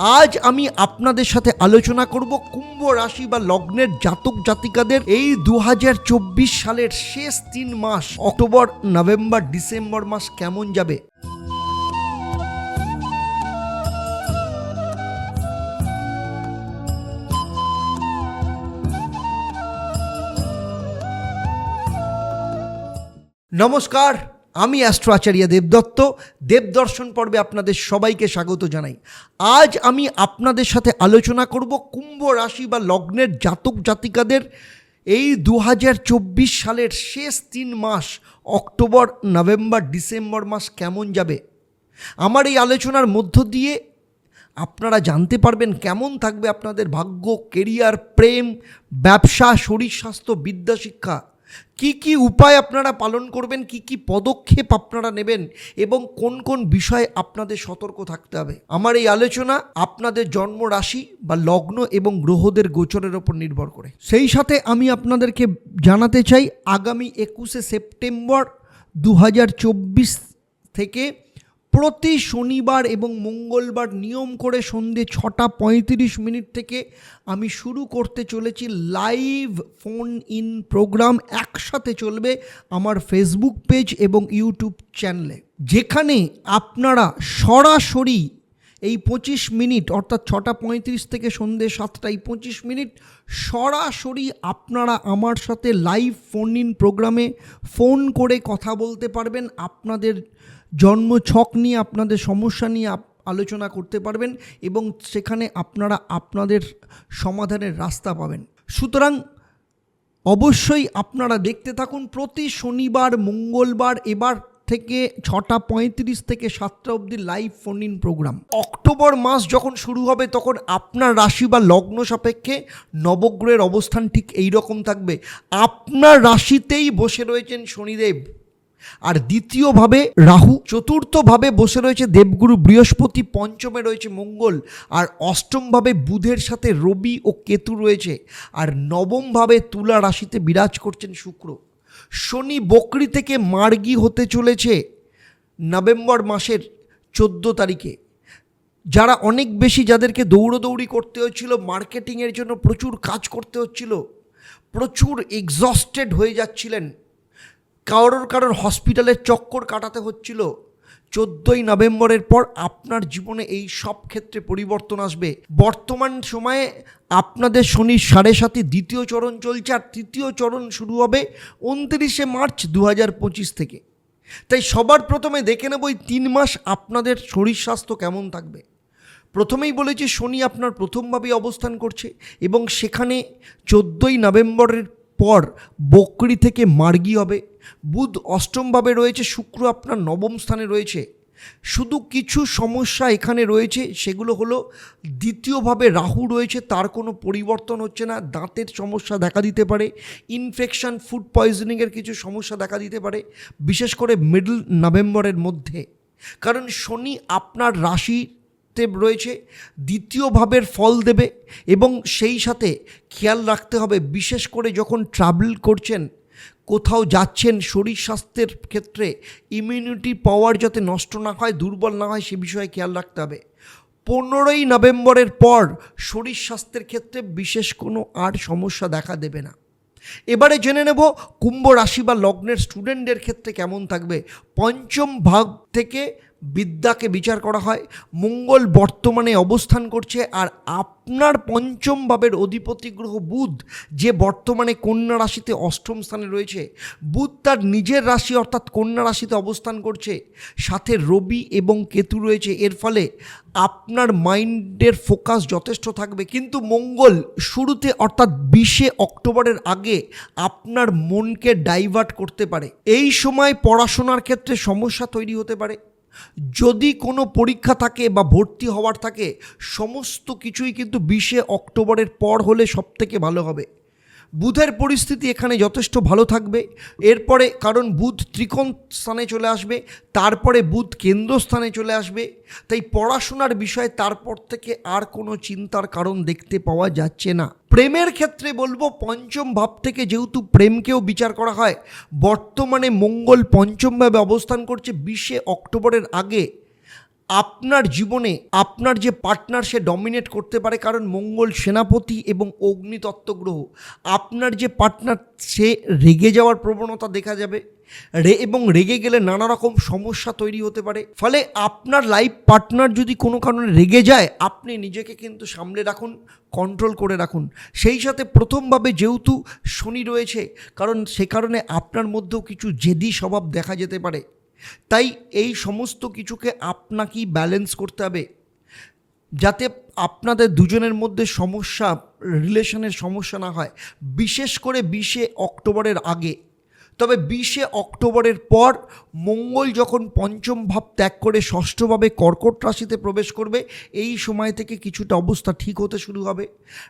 আজ আমি আপনাদের সাথে আলোচনা করব কুম্ভ রাশি বা লগ্নের জাতক জাতিকাদের এই দু হাজার চব্বিশ সালের শেষ তিন মাস, অক্টোবর, নভেম্বর, ডিসেম্বর মাস কেমন যাবে? নমস্কার। আমি অ্যাস্ট্রো আচার্য দেবদত্ত। দেবদর্শন পর্বে আপনাদের সবাইকে স্বাগত জানাই। আজ আমি আপনাদের সাথে আলোচনা করব কুম্ভ রাশি বা লগ্নের জাতক জাতিকাদের এই দু হাজার চব্বিশ সালের শেষ তিন মাস, অক্টোবর, নভেম্বর, ডিসেম্বর মাস কেমন যাবে? আমার এই আলোচনার মধ্য দিয়ে আপনারা জানতে পারবেন কেমন থাকবে আপনাদের ভাগ্য, কেরিয়ার, প্রেম, ব্যবসা, শরীর স্বাস্থ্য, বিদ্যা, শিক্ষা। কি কি উপায় আপনারা পালন করবেন, কি কি পদক্ষেপ আপনারা নেবেন এবং কোন কোন বিষয়ে আপনাদের সতর্ক থাকতে হবে? আমার এই আলোচনা আপনাদের জন্ম রাশি বা লগ্ন এবং গ্রহদের গোচরের ওপর নির্ভর করে। সেই সাথে আমি আপনাদেরকে জানাতে চাই, আগামী একুশে সেপ্টেম্বর দু হাজার চব্বিশ থেকে প্রতি শনিবার এবং মঙ্গলবার নিয়ম করে সন্ধে ছটা পঁয়ত্রিশ মিনিট থেকে আমি শুরু করতে চলেছি লাইভ ফোন ইন প্রোগ্রাম একসাথে চলবে আমার ফেসবুক পেজ এবং ইউটিউব চ্যানেলে। যেখানে আপনারা সরাসরি এই পঁচিশ মিনিট, অর্থাৎ ছটা পঁয়ত্রিশ থেকে সন্ধ্যে সাতটা, এই পঁচিশ মিনিট সরাসরি আপনারা আমার সাথে লাইভ ফোন ইন প্রোগ্রামে ফোন করে কথা বলতে পারবেন। আপনাদের জন্ম ছক নিয়ে আপনাদের সমস্যা নিয়ে আলোচনা করতে পারবেন এবং সেখানে আপনারা আপনাদের সমাধানের রাস্তা পাবেন। সুতরাং অবশ্যই আপনারা দেখতে থাকুন প্রতি শনিবার, মঙ্গলবার, এবার থেকে ছটা পঁয়ত্রিশ থেকে সাতটা অবধি live phone in programme October মাস যখন শুরু হবে, তখন আপনার রাশি বা লগ্ন সাপেক্ষে নবগ্রহের অবস্থান ঠিক এই রকম থাকবে। আপনার রাশিতেই বসে রয়েছেন শনিদেব। আর দ্বিতীয়ভাবে রাহু, চতুর্থভাবে বসে রয়েছে দেবগুরু, বৃহস্পতি, পঞ্চমে রয়েছে মঙ্গল, আর অষ্টমভাবে বুধের সাথে রবি ও কেতু রয়েছে, আর নবমভাবে তুলা রাশিতে বিরাজ করছেন শুক্র। শনি বকরি থেকে মার্গী হতে চলেছে নভেম্বর মাসের চোদ্দ তারিখে। যারা অনেক বেশি যাদেরকে দৌড়োদৌড়ি করতে হচ্ছিল, মার্কেটিংয়ের জন্য প্রচুর কাজ করতে হচ্ছিল, প্রচুর এক্সস্টেড হয়ে যাচ্ছিলেন। কারোর কারোর হসপিটালের চক্কর কাটাতে হচ্ছিল। চোদ্দোই নভেম্বরের পর আপনার জীবনে এই সব ক্ষেত্রে পরিবর্তন আসবে। বর্তমান সময়ে আপনাদের শনির সাড়ে সাথে দ্বিতীয় চরণ চলছে আর তৃতীয় চরণ শুরু হবে উনত্রিশে মার্চ দু হাজার পঁচিশ থেকে। তাই সবার প্রথমে দেখে নেব এই তিন মাস আপনাদের শরীর স্বাস্থ্য কেমন থাকবে। প্রথমেই বলেছি শনি আপনার প্রথমভাবেই অবস্থান করছে এবং সেখানে চোদ্দোই নভেম্বরের পর বকরি থেকে মার্গি হবে। বুধ অষ্টমভাবে রয়েছে, শুক্র আপনার নবম স্থানে রয়েছে। শুধু কিছু সমস্যা এখানে রয়েছে, সেগুলো হলো দ্বিতীয়ভাবে রাহু রয়েছে, তার কোনো পরিবর্তন হচ্ছে না, দাঁতের সমস্যা দেখা দিতে পারে ইনফেকশন ফুড পয়জনিংয়ের কিছু সমস্যা দেখা দিতে পারে, বিশেষ করে মিডল নভেম্বরের মধ্যে। কারণ শনি আপনার রাশি তে রয়েছে, দ্বিতীয় ভাবের ফল দেবে এবং সেই সাথে খেয়াল রাখতে হবে, বিশেষ করে যখন ট্রাভেল করছেন, কোথাও যাচ্ছেন, শরীর স্বাস্থ্যের ক্ষেত্রে ইমিউনিটি পাওয়ার যাতে নষ্ট না হয়, দুর্বল না হয়, সে বিষয়ে খেয়াল রাখতে হবে। পনেরোই নভেম্বরের পর শরীর স্বাস্থ্যের ক্ষেত্রে বিশেষ কোনো আর সমস্যা দেখা দেবে না। এবারে জেনে নেব কুম্ভ রাশি বা লগ্নের স্টুডেন্টদের ক্ষেত্রে কেমন থাকবে। পঞ্চম ভাগ থেকে বিদ্যাকে বিচার করা হয়, মঙ্গল বর্তমানে অবস্থান করছে, আর আপনার পঞ্চম ভাবের অধিপতি গ্রহ বুধ, যে বর্তমানে কন্যা রাশিতে অষ্টম স্থানে রয়েছে। বুধ তার নিজের রাশি অর্থাৎ কন্যা রাশিতে অবস্থান করছে, সাথে রবি এবং কেতু রয়েছে। এর ফলে আপনার মাইন্ডের ফোকাস যথেষ্ট থাকবে। কিন্তু মঙ্গল শুরুতে অর্থাৎ বিশে অক্টোবরের আগে আপনার মনকে ডাইভার্ট করতে পারে। এই সময় পড়াশোনার ক্ষেত্রে সমস্যা তৈরি হতে পারে। যদি কোনো পরীক্ষা থাকে বা ভর্তি হওয়ার থাকে, সমস্ত কিছুই কিন্তু বিশে অক্টোবরের পর হলে সব থেকে ভালো হবে। বুধের পরিস্থিতি এখানে যথেষ্ট ভালো থাকবে। এরপরে কারণ বুধ ত্রিকোণ স্থানে চলে আসবে, তারপরে বুধ কেন্দ্রস্থানে চলে আসবে। তাই পড়াশোনার বিষয়ে তারপর থেকে আর কোনো চিন্তার কারণ দেখতে পাওয়া যাচ্ছে না। প্রেমের ক্ষেত্রে বলব, পঞ্চম ভাব থেকে যেহেতু প্রেমকেও বিচার করা হয়, বর্তমানে মঙ্গল পঞ্চমভাবে অবস্থান করছে, বিশে অক্টোবরের আগে। আপনার জীবনে আপনার যে পার্টনার সে ডমিনেট করতে পারে কারণ মঙ্গল সেনাপতি এবং অগ্নিতত্ত্ব গ্রহ আপনার যে পার্টনার সে রেগে যাওয়ার প্রবণতা দেখা যাবে। রে এবং রেগে গেলে নানা রকম সমস্যা তৈরি হতে পারে। ফলে আপনার লাইফ পার্টনার যদি কোনো কারণে রেগে যায়, আপনি নিজেকে কিন্তু সামলে রাখুন কন্ট্রোল করে রাখুন। সেই সাথে প্রথমভাবে যেহেতু শনি রয়েছে, কারণ সে কারণে আপনার মধ্যেও কিছু জেদি স্বভাব দেখা যেতে পারে। তাই এই সমস্ত কিছুকে আপনাকেই ব্যালেন্স করতে হবে। যাতে আপনাদের দুজনের মধ্যে সমস্যা রিলেশনের সমস্যা না হয়। বিশেষ করে বিশে অক্টোবরের আগে তবে বিশে অক্টোবরের পর মঙ্গল যখন পঞ্চম ভাব ত্যাগ করে ষষ্ঠভাবে কর্কট রাশিতে প্রবেশ করবে, এই সময় থেকে কিছুটা অবস্থা ঠিক হতে শুরু হবে।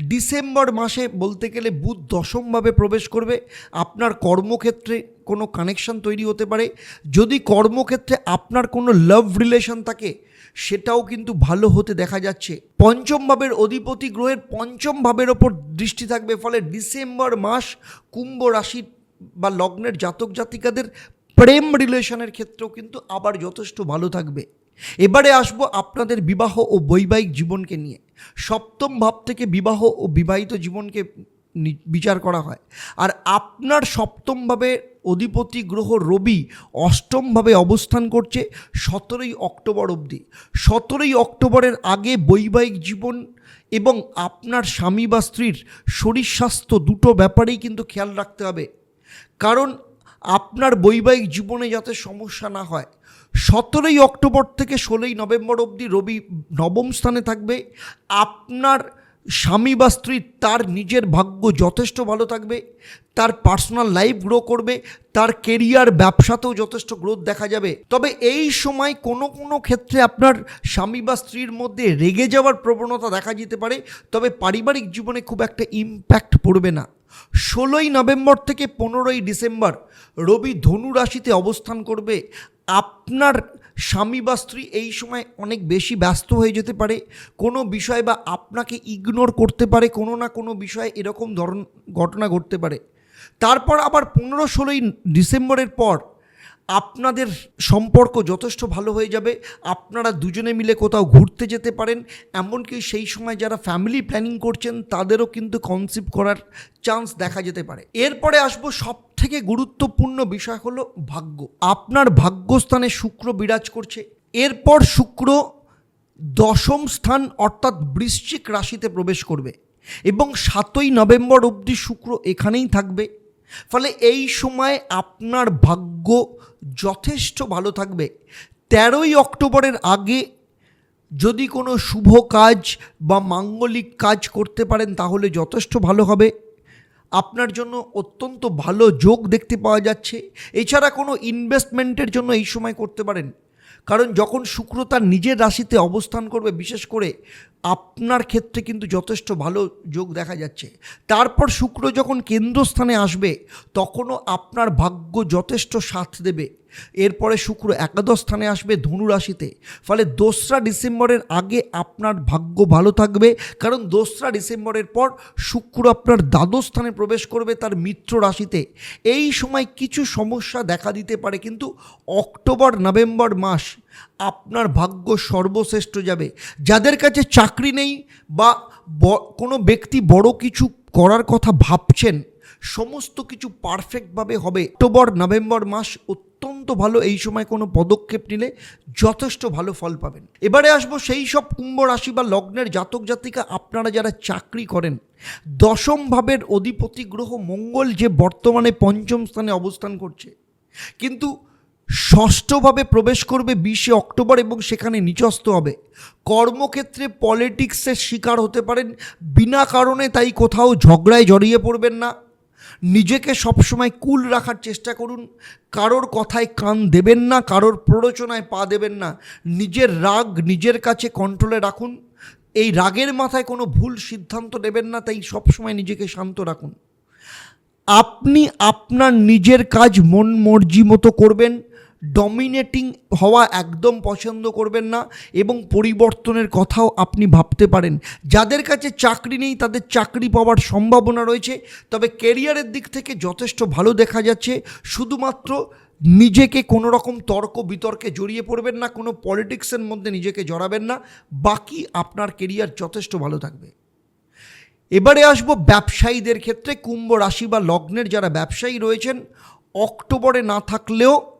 ডিসেম্বর মাসে বলতে গেলে বুধ দশমভাবে প্রবেশ করবে। আপনার কর্মক্ষেত্রে কোনো কানেকশন তৈরি হতে পারে। যদি কর্মক্ষেত্রে আপনার কোনো লাভ রিলেশন থাকে, সেটাও কিন্তু ভালো হতে দেখা যাচ্ছে। পঞ্চম ভাবের অধিপতি গ্রহের পঞ্চম ভাবের ওপর দৃষ্টি থাকবে, ফলে ডিসেম্বর মাস কুম্ভ রাশি বা লগ্নের জাতক জাতিকাদের প্রেম রিলেশনের ক্ষেত্রেও কিন্তু আবার যথেষ্ট ভালো থাকবে। এবারে আসব আপনাদের বিবাহ ও বৈবাহিক জীবনকে নিয়ে। সপ্তম ভাব থেকে বিবাহ ও বিবাহিত জীবনকে বিচার করা হয়। আর আপনার সপ্তমভাবে অধিপতি গ্রহ রবি অষ্টমভাবে অবস্থান করছে সতেরোই অক্টোবর অবধি। সতেরোই অক্টোবরের আগে বৈবাহিক জীবন এবং আপনার স্বামী বা স্ত্রীর শরীর স্বাস্থ্য দুটো ব্যাপারেই কিন্তু খেয়াল রাখতে হবে। কারণ আপনার বৈবাহিক জীবনে যাতে সমস্যা না হয়, সতেরোই অক্টোবর থেকে ষোলোই নভেম্বর অবধি রবি নবম স্থানে থাকবে। আপনার স্বামী বা স্ত্রী তার নিজের ভাগ্য যথেষ্ট ভালো থাকবে, তার পার্সোনাল লাইফ গ্রো করবে, তার কেরিয়ার ব্যবসাতেও যথেষ্ট গ্রোথ দেখা যাবে। তবে এই সময় কোনো কোনো ক্ষেত্রে আপনার স্বামী বা স্ত্রীর মধ্যে রেগে যাওয়ার প্রবণতা দেখা যেতে পারে, তবে পারিবারিক জীবনে খুব একটা ইম্প্যাক্ট পড়বে না। ষোলোই নভেম্বর থেকে পনেরোই ডিসেম্বর রবি ধনু রাশিতে অবস্থান করবে। আপনার স্বামী বা স্ত্রী এই সময় অনেক বেশি ব্যস্ত হয়ে যেতে পারে। কোনো বিষয় বা আপনাকে ইগনোর করতে পারে, কোনো না কোনো বিষয়ে এরকম ধরন ঘটনা ঘটতে পারে। তারপর আবার পনেরো ষোলোই ডিসেম্বরের পর আপনাদের সম্পর্ক যথেষ্ট ভালো হয়ে যাবে, আপনারা দুজনে মিলে কোথাও ঘুরতে যেতে পারেন, এমনকি সেই সময় যারা ফ্যামিলি প্ল্যানিং করছেন, তাদেরও কিন্তু কনসিভ করার চান্স দেখা যেতে পারে। এরপরে আসব সব থেকে গুরুত্বপূর্ণ বিষয় হলো ভাগ্য। আপনার ভাগ্যস্থানে শুক্র বিরাজ করছে। এরপর শুক্র দশম স্থান অর্থাৎ বৃশ্চিক রাশিতে প্রবেশ করবে এবং সাতই নভেম্বর অবধি শুক্র এখানেই থাকবে। ফলে এই সময় আপনার ভাগ্য যথেষ্ট ভালো থাকবে। তেরোই অক্টোবরের আগে যদি কোনো শুভ কাজ বা মাঙ্গলিক কাজ করতে পারেন, তাহলে যথেষ্ট ভালো হবে। আপনার জন্য অত্যন্ত ভালো যোগ দেখতে পাওয়া যাচ্ছে। এছাড়া কোনো ইনভেস্টমেন্টের জন্য এই সময় করতে পারেন। কারণ যখন শুক্র তার নিজের রাশিতে অবস্থান করবে, বিশেষ করে আপনার ক্ষেত্রে কিন্তু যথেষ্ট ভালো যোগ দেখা যাচ্ছে। তারপর শুক্র যখন কেন্দ্রস্থানে আসবে, তখনও আপনার ভাগ্য যথেষ্ট সাথ দেবে। এরপরে শুক্র একাদশ স্থানে আসবে ধনু রাশিতে। ফলে দোসরা ডিসেম্বরের আগে আপনার ভাগ্য ভালো থাকবে, কারণ দোসরা ডিসেম্বরের পর শুক্র আপনার দ্বাদশ স্থানে প্রবেশ করবে তার মিত্র রাশিতে। এই সময় কিছু সমস্যা দেখা দিতে পারে, কিন্তু অক্টোবর, নভেম্বর মাস আপনার ভাগ্য সর্বশ্রেষ্ঠ যাবে। যাদের কাছে চাকরি নেই বা কোনো ব্যক্তি বড় কিছু করার কথা ভাবছেন, সমস্ত কিছু পারফেক্টভাবে হবে। অক্টোবর, নভেম্বর মাস অত্যন্ত ভালো এই সময় কোনো পদক্ষেপ নিলে যথেষ্ট ভালো ফল পাবেন। এবারে আসব সেই সব কুম্ভ রাশি বা লগ্নের জাতক জাতিকা আপনারা যারা চাকরি করেন, দশম ভাবের অধিপতি গ্রহ মঙ্গল যে বর্তমানে পঞ্চম স্থানে অবস্থান করছে। কিন্তু ষষ্ঠভাবে প্রবেশ করবে বিশে অক্টোবর এবং সেখানে নিচস্ত হবে। কর্মক্ষেত্রে পলিটিক্সের শিকার হতে পারেন, বিনা কারণে তাই কোথাও ঝগড়ায় জড়িয়ে পড়বেন না। নিজেকে সবসময় কুল রাখার চেষ্টা করুন। কারোর কথায় কান দেবেন না, কারোর প্ররোচনায় পা দেবেন না। নিজের রাগ নিজের কাছে কন্ট্রোলে রাখুন। এই রাগের মাথায় কোনো ভুল সিদ্ধান্ত নেবেন না, তাই সবসময় নিজেকে শান্ত রাখুন। আপনি আপনার নিজের কাজ মন মর্জি মতো করবেন। ডমিনেটিং হওয়া একদম পছন্দ করবেন না এবং পরিবর্তনের কথাও আপনি ভাবতে পারেন। যাদের কাছে চাকরি নেই, তাদের চাকরি পাওয়ার সম্ভাবনা রয়েছে, তবে কেরিয়ারের দিক থেকে যথেষ্ট ভালো দেখা যাচ্ছে। শুধুমাত্র নিজেকে কোনো রকম তর্ক বিতর্কে জড়িয়ে পড়বেন না, কোনো পলিটিক্সের মধ্যে নিজেকে জড়াবেন না, বাকি আপনার কেরিয়ার যথেষ্ট ভালো থাকবে। এবারে আসব ব্যবসায়ীদের ক্ষেত্রে। কুম্ভ রাশি বা লগ্নের যারা ব্যবসায়ী রয়েছেন, অক্টোবরে না থাকলেও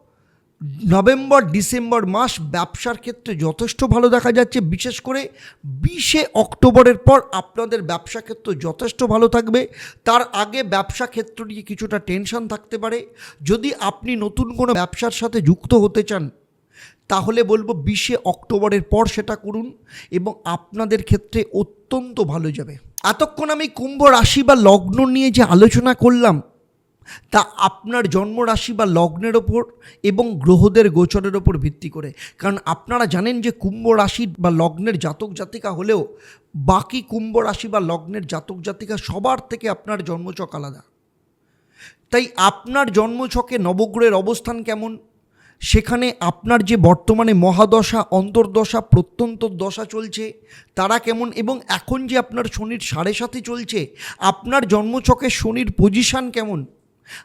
নভেম্বর, ডিসেম্বর মাস ব্যবসার ক্ষেত্রে যথেষ্ট ভালো দেখা যাচ্ছে। বিশেষ করে বিশে অক্টোবরের পর আপনাদের ব্যবসা ক্ষেত্র যথেষ্ট ভালো থাকবে। তার আগে ব্যবসা ক্ষেত্র নিয়ে কিছুটা টেনশন থাকতে পারে। যদি আপনি নতুন কোনো ব্যবসার সাথে যুক্ত হতে চান, তাহলে বলব বিশে অক্টোবরের পর সেটা করুন এবং আপনাদের ক্ষেত্রে অত্যন্ত ভালো যাবে। এতক্ষণ আমি কুম্ভ রাশি বা লগ্ন নিয়ে যে আলোচনা করলাম তা আপনার জন্মরাশি বা লগ্নের ওপর এবং গ্রহদের গোচরের ওপর ভিত্তি করে। কারণ আপনারা জানেন যে কুম্ভ রাশি বা লগ্নের জাতক জাতিকা হলেও বাকি কুম্ভ রাশি বা লগ্নের জাতক জাতিকা সবার থেকে আপনার জন্মচক আলাদা। তাই আপনার জন্মছকে নবগ্রহের অবস্থান কেমন? সেখানে আপনার যে বর্তমানে মহাদশা, অন্তর্দশা, প্রত্যন্ত দশা চলছে, তারা কেমন? এবং এখন যে আপনার শনির সাড়ে সাথে চলছে, আপনার জন্মছকে শনির পজিশান কেমন?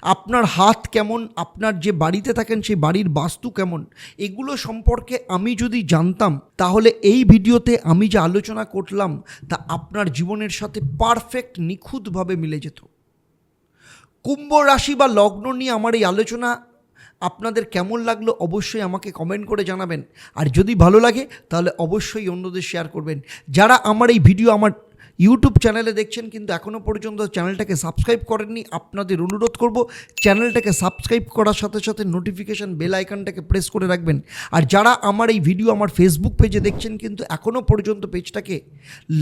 আপনার হাত কেমন, আপনার যে বাড়িতে থাকেন সেই বাড়ির বাস্তু কেমন, এগুলো সম্পর্কে আমি যদি জানতাম, তাহলে এই ভিডিওতে আমি যে আলোচনা করলাম, তা আপনার জীবনের সাথে পারফেক্ট নিখুঁতভাবে মিলে যেত। কুম্ভ রাশি বা লগ্ন নিয়ে আমার এই আলোচনা আপনাদের কেমন লাগল অবশ্যই আমাকে কমেন্ট করে জানাবেন। আর যদি ভালো লাগে, তাহলে অবশ্যই অন্যদের শেয়ার করবেন। যারা আমার এই ভিডিও আমার ইউটিউব চ্যানেলে দেখছেন, কিন্তু এখনও পর্যন্ত চ্যানেলটাকে সাবস্ক্রাইব করেননি। আপনাদের অনুরোধ করব চ্যানেলটাকে সাবস্ক্রাইব করার সাথে সাথে নোটিফিকেশান বেল আইকনটাকে প্রেস করে রাখবেন। আর যারা আমার এই ভিডিও আমার ফেসবুক পেজে দেখছেন, কিন্তু এখনও পর্যন্ত পেজটাকে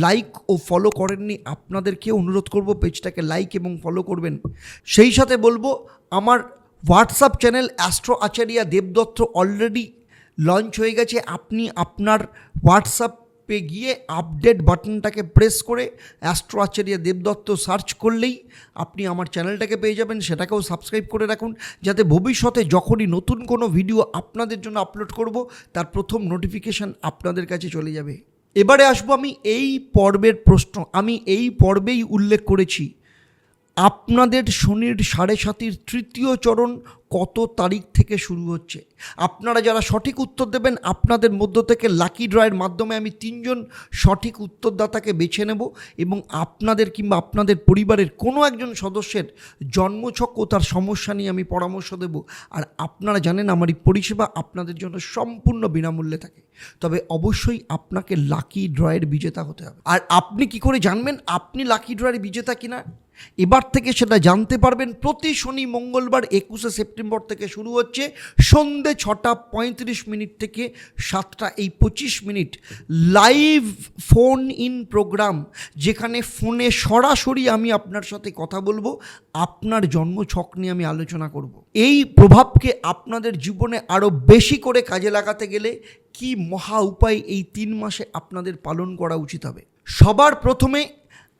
লাইক ও ফলো করেননি আপনাদেরকে অনুরোধ করব পেজটাকে লাইক এবং ফলো করবেন। সেই সাথে বলব, আমার WhatsApp channel astro Acharya Debdutta already launch হয়ে গেছে। আপনি আপনার হোয়াটসঅ্যাপে গিয়ে আপডেট বাটনটাকে প্রেস করে অ্যাস্ট্রো আচার্য দেবদত্ত সার্চ করলেই আপনি আমার চ্যানেলটাকে পেয়ে যাবেন, সেটাকেও সাবস্ক্রাইব করে রাখুন, যাতে ভবিষ্যতে যখনই নতুন কোনো ভিডিও আপনাদের জন্য আপলোড করব, তার প্রথম নোটিফিকেশান আপনাদের কাছে চলে যাবে। এবারে আসব আমি এই পর্বের প্রশ্ন, আমি এই পর্বেই উল্লেখ করেছি। আপনাদের শনির সাড়ে সাতির তৃতীয় চরণ কত তারিখ থেকে শুরু হচ্ছে? আপনারা যারা সঠিক উত্তর দেবেন, আপনাদের মধ্য থেকে লাকি ড্রয়ের মাধ্যমে আমি তিনজন সঠিক উত্তরদাতাকে বেছে নেব এবং আপনাদের কিংবা আপনাদের পরিবারের কোনো একজন সদস্যের জন্মছক ও তার সমস্যা নিয়ে আমি পরামর্শ দেব। আর আপনারা জানেন, আমার এই পরিষেবা আপনাদের জন্য সম্পূর্ণ বিনামূল্যে থাকে। তবে অবশ্যই আপনাকে লাকি ড্রয়ের বিজেতা হতে হবে। আর আপনি কি করে জানবেন, আপনি লাকি ড্রয়ের বিজেতা কিনা? এবার থেকে সেটা জানতে পারবেন। প্রতি শনি মঙ্গলবার একুশে সেপ্টেম্বর থেকে শুরু হচ্ছে। সন্ধে ছটা পঁয়ত্রিশ মিনিট থেকে সাতটা এই পঁচিশ minute live phone in programme যেখানে ফোনে সরাসরি আমি আপনার সাথে কথা বলব। আপনার জন্মছক নিয়ে আমি আলোচনা করব। এই প্রভাবকে আপনাদের জীবনে আরও বেশি করে কাজে লাগাতে গেলে কি মহা উপায় এই তিন মাসে আপনাদের পালন করা উচিত হবে? সবার প্রথমে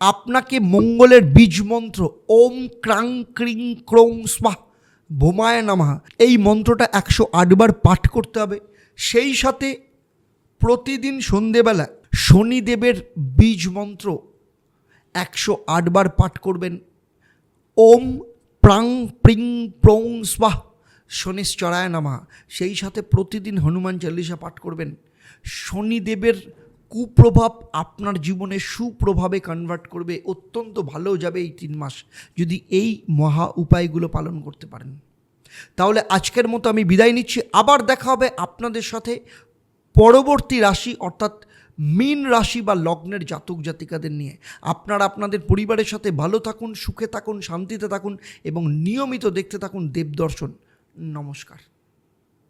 আপনাকে মঙ্গলের বীজ মন্ত্র ওম ক্রাং ক্রিং ক্রৌং স্বাহ বোমায় নামাহা এই মন্ত্রটা একশো আটবার পাঠ করতে হবে। সেই সাথে প্রতিদিন সন্ধেবেলা শনিদেবের বীজ মন্ত্র একশো আটবার পাঠ করবেন। ওম প্রাং প্রিং প্রং স্বাহ শনিশ্চরায় নামা। সেই সাথে প্রতিদিন হনুমান চালিসা পাঠ করবেন। শনিদেবের কুপ্রভাব আপনার জীবনে সুপ্রভাবে কনভার্ট করবে, অত্যন্ত ভালো যাবে এই তিন মাস, যদি এই মহা উপায়গুলো পালন করতে পারেন। তাহলে আজকের মতো আমি বিদায় নিচ্ছি, আবার দেখা হবে আপনাদের সাথে পরবর্তী রাশি, অর্থাৎ মীন রাশি বা লগ্নের জাতক জাতিকাদের নিয়ে। আপনারা আপনাদের পরিবারের সাথে ভালো থাকুন, সুখে থাকুন, শান্তিতে থাকুন এবং নিয়মিত দেখতে থাকুন দেবদর্শন। নমস্কার।